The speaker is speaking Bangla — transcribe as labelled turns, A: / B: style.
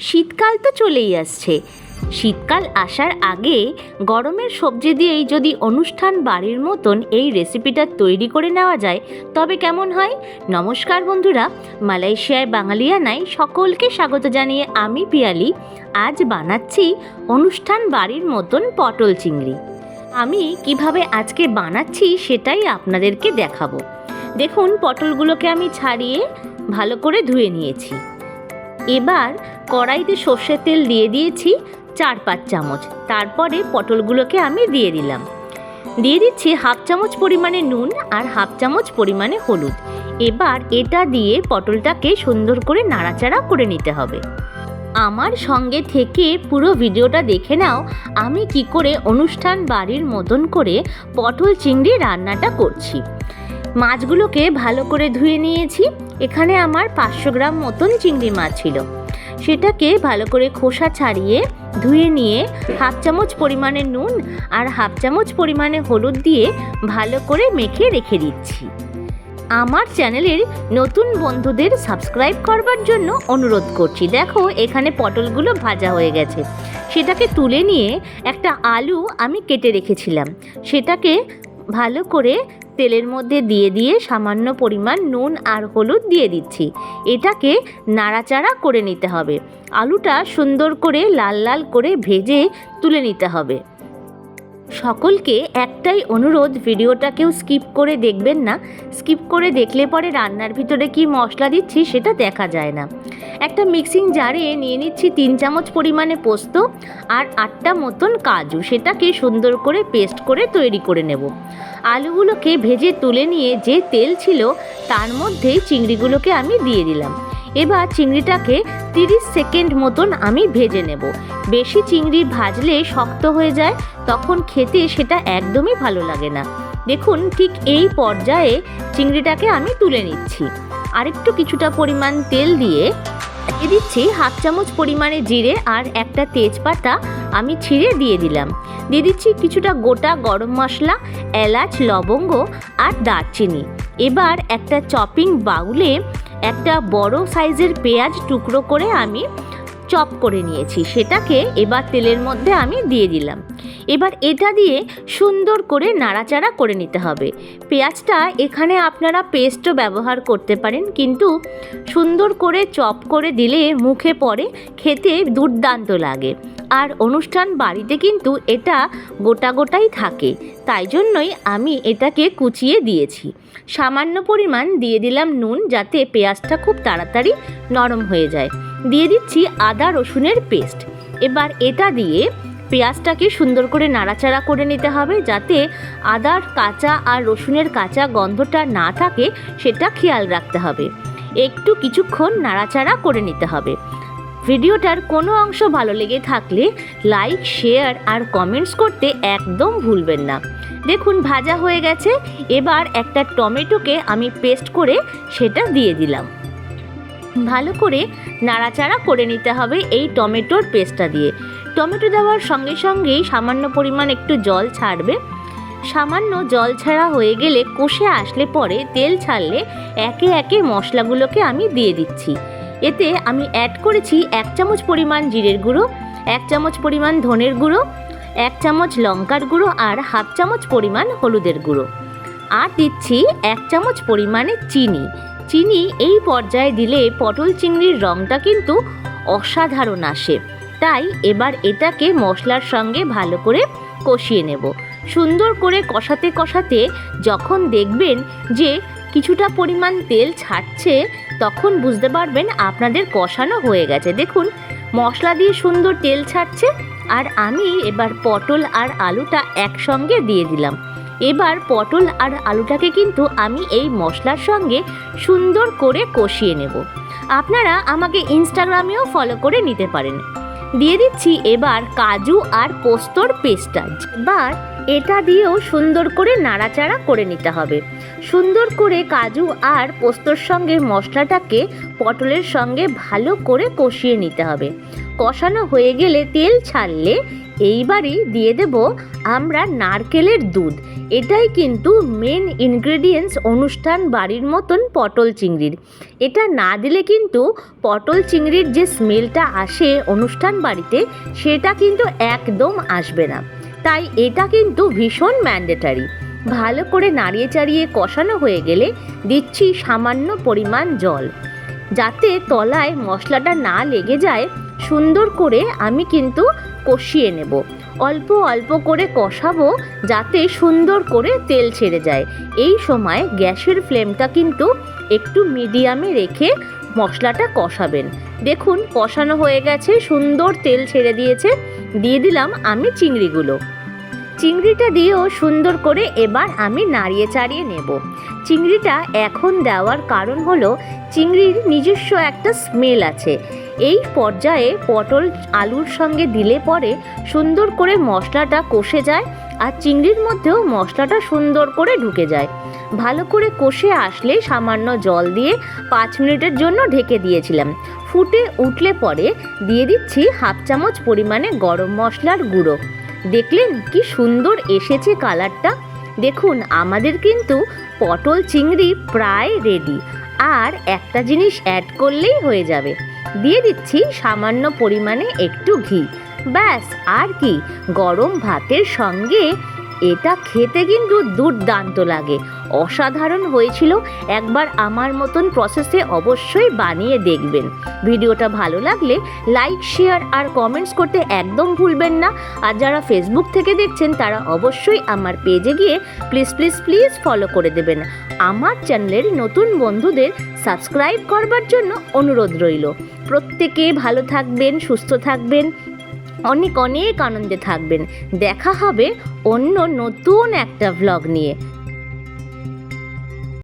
A: শীতকাল তো চলেই আসছে। শীতকাল আসার আগে গরমের সবজি দিয়েই যদি অনুষ্ঠান বাড়ির মতন এই রেসিপিটা তৈরি করে নেওয়া যায়, তবে কেমন হয়? নমস্কার বন্ধুরা, মালয়েশিয়ায় বাঙালিয়ানায় সকলকে স্বাগত জানিয়ে আমি পিয়ালি। আজ বানাচ্ছি অনুষ্ঠান বাড়ির মতন পটল চিংড়ি। আমি কীভাবে আজকে বানাচ্ছি সেটাই আপনাদেরকে দেখাবো। দেখুন, পটলগুলোকে আমি ছাড়িয়ে ভালো করে ধুয়ে নিয়েছি। এবার কড়াইতে সর্ষের তেল দিয়ে দিয়েছি চার পাঁচ চামচ। তারপরে পটলগুলোকে আমি দিয়ে দিলাম। দিয়ে দিচ্ছি হাফ চামচ পরিমাণে নুন আর হাফ চামচ পরিমাণে হলুদ। এবার এটা দিয়ে পটলটাকে সুন্দর করে নাড়াচাড়া করে নিতে হবে। আমার সঙ্গে থেকে পুরো ভিডিওটা দেখে নাও, আমি কি করে অনুষ্ঠান বাড়ির মতন করে পটল চিংড়ি রান্নাটা করছি। মাছগুলোকে ভালো করে ধুয়ে নিয়েছি। এখানে আমার পাঁচশো গ্রাম মতন চিংড়ি মাছ ছিল। সেটাকে ভালো করে খোসা ছাড়িয়ে ধুয়ে নিয়ে হাফ চামচ পরিমাণে নুন আর হাফ চামচ পরিমাণে হলুদ দিয়ে ভালো করে মেখে রেখে দিচ্ছি। আমার চ্যানেলের নতুন বন্ধুদের সাবস্ক্রাইব করবার জন্য অনুরোধ করছি। দেখো, এখানে পটলগুলো ভাজা হয়ে গেছে। সেটাকে তুলে নিয়ে একটা আলু আমি কেটে রেখেছিলাম। সেটাকে ভালো করে তেলের মধ্যে দিয়ে দিয়ে সামান্য পরিমাণ নুন আর হলুদ দিয়ে দিচ্ছি। এটাকে নাড়াচাড়া করে নিতে হবে। আলুটা সুন্দর করে লাল লাল করে ভেজে তুলে নিতে হবে। সকলকে একটাই অনুরোধ ভিডিওটা কেউ স্কিপ করে দেখবেন না। স্কিপ করে দেখলে পরে রান্নার ভিতরে কি মশলা দিচ্ছি সেটা দেখা যায় না। একটা মিক্সিং জারে নিয়ে নিচ্ছি তিন চামচ পরিমাণে পোস্ত আর আটটা মতন কাজু। সেটাকে সুন্দর করে পেস্ট করে তৈরি করে নেব। আলুগুলোকে ভেজে তুলে নিয়ে যে তেল ছিল, তার মধ্যে চিংড়িগুলোকে আমি দিয়ে দিলাম। এবার চিংড়িটাকে তিরিশ সেকেন্ড মতন আমি ভেজে নেব। বেশি চিংড়ি ভাজলে শক্ত হয়ে যায়, তখন খেতে সেটা একদমই ভালো লাগে না। দেখুন, ঠিক এই পর্যায়ে চিংড়িটাকে আমি তুলে নিচ্ছি। আরেকটু কিছুটা পরিমাণ তেল দিয়ে দিচ্ছি হাফ চামচ পরিমাণে জিরে আর একটা তেজপাতা আমি ছিঁড়ে দিয়ে দিলাম। দিয়ে দিচ্ছি কিছুটা গোটা গরম মশলা, এলাচ, লবঙ্গ আর দারচিনি। এবার একটা চপিং বাউলে একটা বড় সাইজের পেঁয়াজ টুকরো করে আমি চপ করে নিয়েছি। সেটাকে এবার তেলের মধ্যে আমি দিয়ে দিলাম। এবার এটা দিয়ে সুন্দর করে নাড়াচাড়া করে নিতে হবে। পেঁয়াজটা এখানে আপনারা পেস্টও ব্যবহার করতে পারেন, কিন্তু সুন্দর করে চপ করে দিলে মুখে পড়ে, খেতে দুর্দান্ত লাগে। আর অনুষ্ঠান বাড়িতে কিন্তু এটা গোটা গোটাই থাকে। তাই জন্যই আমি এটাকে কুচিয়ে দিয়েছি। সামান্য পরিমাণ দিয়ে দিলাম নুন যাতে পেঁয়াজটা খুব তাড়াতাড়ি নরম হয়ে যায়। দিয়ে দিচ্ছি আদা রসুনের পেস্ট। এবার এটা দিয়ে পেঁয়াজটাকে সুন্দর করে নাড়াচাড়া করে নিতে হবে যাতে আদার কাঁচা আর রসুনের কাঁচা গন্ধটা না থাকে, সেটা খেয়াল রাখতে হবে। একটু কিছুক্ষণ নাড়াচাড়া করে নিতে হবে। ভিডিওটার কোনো অংশ ভালো লেগে থাকলে লাইক, শেয়ার আর কমেন্টস করতে একদম ভুলবেন না। দেখুন, ভাজা হয়ে গেছে। এবার একটা টমেটোকে আমি পেস্ট করে সেটা দিয়ে দিলাম। ভালো করে নাড়াচাড়া করে নিতে হবে এই টমেটোর পেস্টটা দিয়ে। টমেটো দেওয়ার সঙ্গে সঙ্গেই সামান্য পরিমাণ একটু জল ছাড়বে। সামান্য জল ছাড়া হয়ে গেলে কষে আসলে পরে তেল ছাড়লে একে একে মশলাগুলোকে আমি দিয়ে দিচ্ছি। এতে আমি অ্যাড করেছি এক চামচ পরিমাণ জিরের গুঁড়ো, এক চামচ পরিমাণ ধনের গুঁড়ো, এক চামচ লঙ্কার গুঁড়ো আর হাফ চামচ পরিমাণ হলুদের গুঁড়ো। আর দিচ্ছি এক চামচ পরিমাণে চিনি। চিনি এই পর্যায়ে দিলে পটল চিংড়ির রঙটা কিন্তু অসাধারণ আসে। তাই এবার এটাকে মশলার সঙ্গে ভালো করে কষিয়ে নেব। সুন্দর করে কষাতে কষাতে যখন দেখবেন যে কিছুটা পরিমাণ তেল ছাড়ছে, তখন বুঝতে পারবেন আপনাদের কষানো হয়ে গেছে। দেখুন, মশলা দিয়ে সুন্দর তেল ছাড়ছে, আর আমি এবার পটল আর আলুটা একসঙ্গে দিয়ে দিলাম। এবার পটল আর আলুটাকে কিন্তু আমি এই মশলার সঙ্গে সুন্দর করে কষিয়ে নেব। আপনারা আমাকে ইনস্টাগ্রামেও ফলো করে নিতে পারেন। দিয়ে দিচ্ছি এবার কাজু আর পোস্তর পেস্টটা। এবার এটা দিয়েও সুন্দর করে নাড়াচাড়া করে নিতে হবে। সুন্দর করে কাজু আর পোস্তর সঙ্গে মশলাটাকে পটলের সঙ্গে ভালো করে কষিয়ে নিতে হবে। কষানো হয়ে গেলে তেল ছাড়লে এইবারই দিয়ে দেব আমরা নারকেলের দুধ। এটাই কিন্তু মেন ইনগ্রেডিয়েন্টস অনুষ্ঠান বাড়ির মতন পটল চিংড়ির। এটা না দিলে কিন্তু পটল চিংড়ির যে স্মেলটা আসে অনুষ্ঠান বাড়িতে, সেটা কিন্তু একদম আসবে না। তাই এটা কিন্তু ভীষণ ম্যান্ডেটারি ভালো করে নাড়িয়ে চাড়িয়ে কষানো হয়ে গেলে দিচ্ছি সামান্য পরিমাণ জল। যাতে তলায় মশলাটা না লেগে যায়, সুন্দর করে আমি কিন্তু কষিয়ে নেব। অল্প অল্প করে কষাবো যাতে সুন্দর করে তেল ছেড়ে যায়। এই সময় গ্যাসের ফ্লেমটা কিন্তু একটু মিডিয়ামে রেখে মশলাটা কষাবেন। দেখুন কষানো হয়ে গেছে, সুন্দর তেল ছেড়ে দিয়েছে। দিয়ে দিলাম আমি চিংড়িগুলো। চিংড়িটা দিয়েও সুন্দর করে এবার আমি নাড়িয়ে চাড়িয়ে নেব। চিংড়িটা এখন দেওয়ার কারণ হলো, চিংড়ির নিজস্ব একটা স্মেল আছে। এই পর্যায়ে পটল আলুর সঙ্গে দিলে পরে সুন্দর করে মশলাটা কষে যায় আর চিংড়ির মধ্যেও মশলাটা সুন্দর করে ঢুকে যায়। ভালো করে কষে আসলে সামান্য জল দিয়ে পাঁচ মিনিটের জন্য ঢেকে দিয়েছিলাম। ফুটে উঠলে পরে দিয়ে দিচ্ছি হাফ চামচ পরিমাণে গরম মশলার গুঁড়ো। দেখলেন কি সুন্দর এসেছে কালারটা। দেখুন, আমাদের কিন্তু পটল চিংড়ি প্রায় রেডি আর একটা জিনিস অ্যাড করলেই হয়ে যাবে। দিয়ে দিচ্ছি সামান্য পরিমাণে একটু ঘি। ব্যাস, আর কি, গরম ভাতের সঙ্গে এটা খেতে কিন্তু দুর্দান্ত লাগে। অসাধারণ হয়েছিল একবার আমার মতন প্রসেসে অবশ্যই বানিয়ে দেখবেন। ভিডিওটা ভালো লাগলে লাইক শেয়ার আর কমেন্টস করতে একদম ভুলবেন না। আর যারা ফেসবুক থেকে দেখছেন, তারা অবশ্যই আমার পেজে গিয়ে প্লিজ প্লিজ প্লিজ ফলো করে দেবেন। আমার চ্যানেলের নতুন বন্ধুদের সাবস্ক্রাইব করবার জন্য অনুরোধ রইল। প্রত্যেকে ভালো থাকবেন, সুস্থ থাকবেন। অনেক অনেক আনন্দে থাকবেন। দেখা হবে অন্য নতুন একটা ভ্লগ নিয়ে।